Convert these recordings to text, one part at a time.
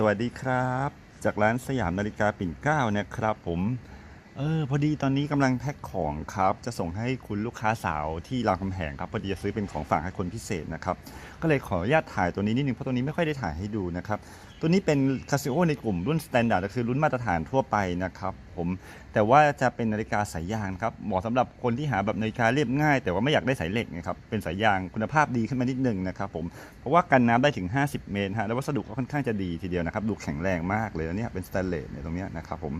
สวัสดีครับ จากร้านสยามนาฬิกาปิ่นเกล้านะครับผมเออพอดีตอนนี้กำลังแพ็คของครับ จะส่งให้คุณลูกค้าสาวที่รามคำแหงครับพอดีจะซื้อเป็นของฝากให้คนพิเศษนะครับ ก็เลยขออนุญาตถ่ายตัวนี้นิดนึงเพราะตัวนี้ไม่ค่อยได้ถ่ายให้ดูนะครับ ตัวนี้เป็นคาซิโอในกลุ่มรุ่นสแตนดาร์ดก็คือรุ่นมาตรฐานทั่วไปนะครับ ผม แต่ว่าจะเป็นนาฬิกาสายยางครับเหมาะสำหรับคนที่หาแบบนาฬิกาเรียบง่าย แต่ว่าไม่อยากได้สายเหล็กนะครับเป็นสายยางคุณภาพดีขึ้นมานิดนึงนะครับผมเพราะว่ากันน้ำได้ถึง 50 เมตรฮะแล้ววัสดุก็ค่อนข้างจะดีทีเดียวนะครับดูแข็งแรงมากเลยนะเนี่ยเป็นสแตนเลสเนี่ยตรงเนี้ยนะครับผม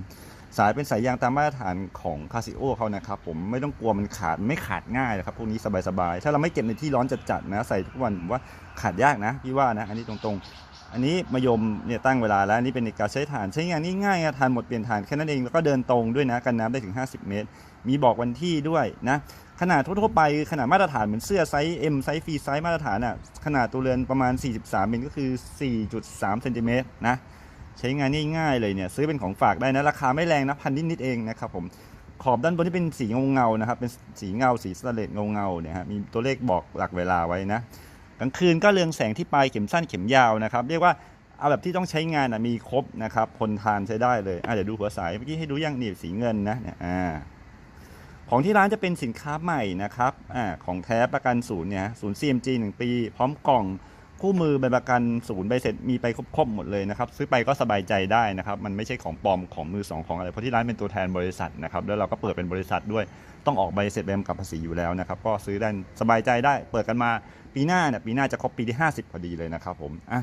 สายเป็นสายยางตามมาตรฐานของคาซิโอเขานะครับผมไม่ต้องกลัวมันขาดไม่ขาดง่ายนะครับพวกนี้สบายๆถ้าเราไม่เก็บในที่ร้อนจัดๆนะใส่ทุกวันผมว่าขาดยากนะพี่ว่านะอันนี้ตรงๆ อันนี้มายมเนี่ยตั้งเวลาแล้วอันนี้เป็นในการใช้ถ่านใช้งานง่ายๆอะทานหมดเปลี่ยนถ่านแค่นั้นเองแล้วก็เดินตรงด้วยนะกันน้ำได้ถึง 50 เมตร มีบอกวันที่ด้วยนะขนาดทั่วๆไปขนาดมาตรฐานเหมือนเสื้อไซส์ M ไซส์ฟรีไซส์มาตรฐานอะขนาดตัวเรือนประมาณ 43มิลก็คือ 4.3เซนติเมตรนะใช้งานง่ายๆเลยเนี่ยซื้อเป็นของฝากได้นะราคาไม่แรงนะพันนิดๆเองนะครับผมขอบด้านบนที่เป็นสีเงาๆนะครับเป็นสีเงาสีสแตนเลสเงาๆเนี่ยฮะมีตัวเลขบอกหลักเวลาไว้นะ กลางคืนก็เรืองแสงที่ปลายเข็มสั้นเข็มยาวนะครับ เรียกว่าเอาแบบที่ต้องใช้งานนะมีครบนะครับทนทานใช้ได้เลยเดี๋ยวดูหัวสายเมื่อกี้ให้ดูยังนี่สีเงินนะเนี่ยอ่าของที่ร้านจะเป็นสินค้าใหม่นะครับอ่าของแท้ประกันศูนย์เนี่ยศูนย์ CMG 1 ปี พร้อมกล่อง คู่มือใบประกันศูนย์ใบเสร็จมีไปครบหมดเลยนะครับซื้อไปก็สบายใจได้นะครับมันไม่ใช่ของปลอมของมือสองของอะไรเพราะที่ร้านเป็นตัวแทนบริษัทนะครับแล้วเราก็เปิดเป็นบริษัทด้วยต้องออกใบเสร็จใบกำกับภาษีอยู่แล้วนะครับก็ซื้อได้สบายใจได้ เปิดกันมาปีหน้าเนี่ยปีหน้าจะครบปีที่ 50 พอดีเลยนะครับผมอะ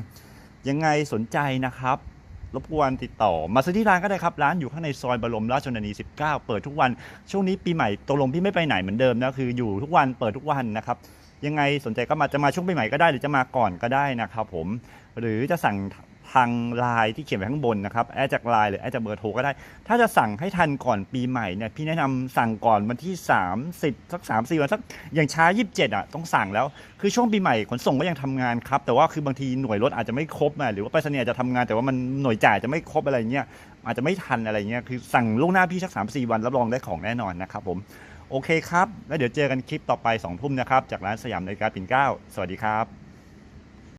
ยังไงสนใจนะครับรบกวนติดต่อมาซื้อที่ร้านก็ได้ครับ ร้านอยู่ข้างในซอยบรมราชชนนี 19 เปิดทุกวัน ช่วงนี้ปีใหม่ตกลงพี่ไม่ไปไหนเหมือนเดิมนะ คืออยู่ทุกวันเปิดทุกวันนะครับ ยังไงสนใจก็มาจะมาช่วงปีใหม่ก็ได้หรือจะมาก่อนก็ได้นะครับผมหรือจะสั่งทางไลน์ที่เขียนไว้ข้างบนนะครับแอดจากไลน์หรือแอดจากเบอร์โทรก็ได้ ถ้าจะสั่งให้ทันก่อนปีใหม่เนี่ยพี่แนะนำสั่งก่อนวันที่ 30สัก3 4วันสักอย่างช้า 27อะต้องสั่งแล้ว คือช่วงปีใหม่ขนส่งก็ยังทำงานครับ แต่ว่าคือบางทีหน่วยรถอาจจะไม่ครบนะหรือว่าไปรษณีย์อาจจะทำงานแต่ว่ามันหน่วยจ่ายจะไม่ครบอะไรเงี้ยอาจจะไม่ทันอะไรเงี้ยคือสั่งล่วงหน้าพี่สัก3 4วันรับรองได้ของแน่นอนนะครับผม โอเคครับ แล้วเดี๋ยวเจอกันคลิปต่อไป2ทุ่มนะครับ จากร้านสยามนาฬิกาปิ่นเกล้าสวัสดีครับ